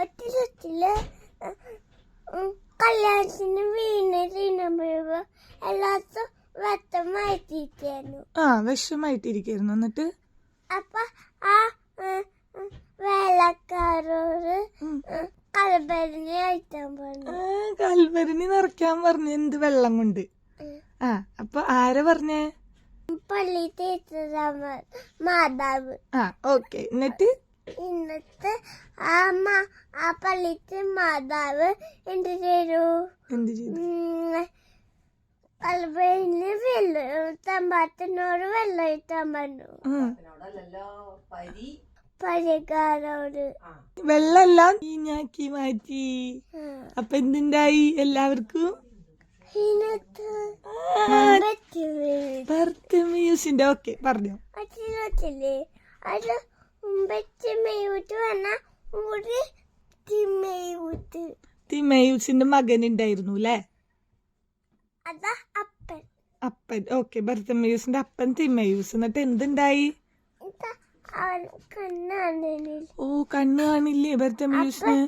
ഒറ്റ ചുറ്റിൽ കല്യാണത്തിന് വീണ് തിന്നുമ്പോ എല്ലാത്തും വെത്തം മാറ്റിയിരിക്കുന്നു ആ വിഷമായിട്ടിരിക്കുന്നു എന്നിട്ട്? അപ്പൊ ആ വേലക്കാരോട് ഉം. അയക്കാൻ പറഞ്ഞു. ആ, കൽവരിനി നിറയ്ക്കാൻ പറഞ്ഞു. എന്ത് വെള്ളം കൊണ്ട്. ആ അപ്പൊ ആരാ പറഞ്ഞേ? പള്ളി തീർത്തതാ മാതാവ്. ആ ഓക്കെ. എന്നിട്ട്? ഇന്നത്തെ അമ്മ ആ പള്ളിത്തെ മാതാവ് എന്ത് ചെയ്തു? എന്ത് ചെയ്തു? കലബരിന് വെള്ളം തമ്പാത്തിനോട് വെള്ളം ഇട്ടാൻ പറഞ്ഞു. പരികാരോട്. ഈഞ്ഞാക്കി മാറ്റി. അപ്പൊ എന്തുണ്ടായി എല്ലാവർക്കും? വീഴും. ബർത്തമ്യൂസിന്റെ ഓക്കെ പറഞ്ഞോ. അത് തിമയൂസിന്റെ മകൻ ഉണ്ടായിരുന്നു അല്ലേ അപ്പൻ. അപ്പൻ. ഓക്കെ ഭരതമയൂസിന്റെ അപ്പൻ തിമയൂസ്. എന്നിട്ട് എന്തുണ്ടായി? ഓ കണ്ണ് കാണില്ലേ ഭരതമയൂസിന്?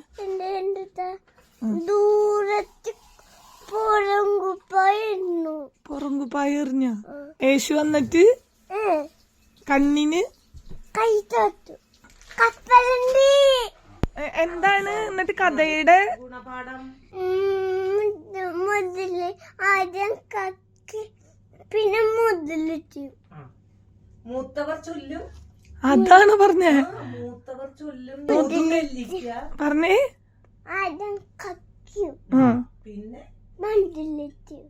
ദൂരത്ത് പുറങ്കുപ്പായ എറിഞ്ഞ. യേശു വന്നിട്ട് കണ്ണിന് കൈ തട്ടു. എന്താണ് എന്നിട്ട് കഥയുടെ മുതൽ ആദ്യം കക്കി പിന്നെ മുതൽ മൂത്തവർ ചൊല്ലും. അതാണ് പറഞ്ഞേ. മൂത്തവർ ചൊല്ലും. നെല്ലിക്ക. പറഞ്ഞേ. ആദ്യം കക്കി പിന്നെ നെല്ലിക്കും.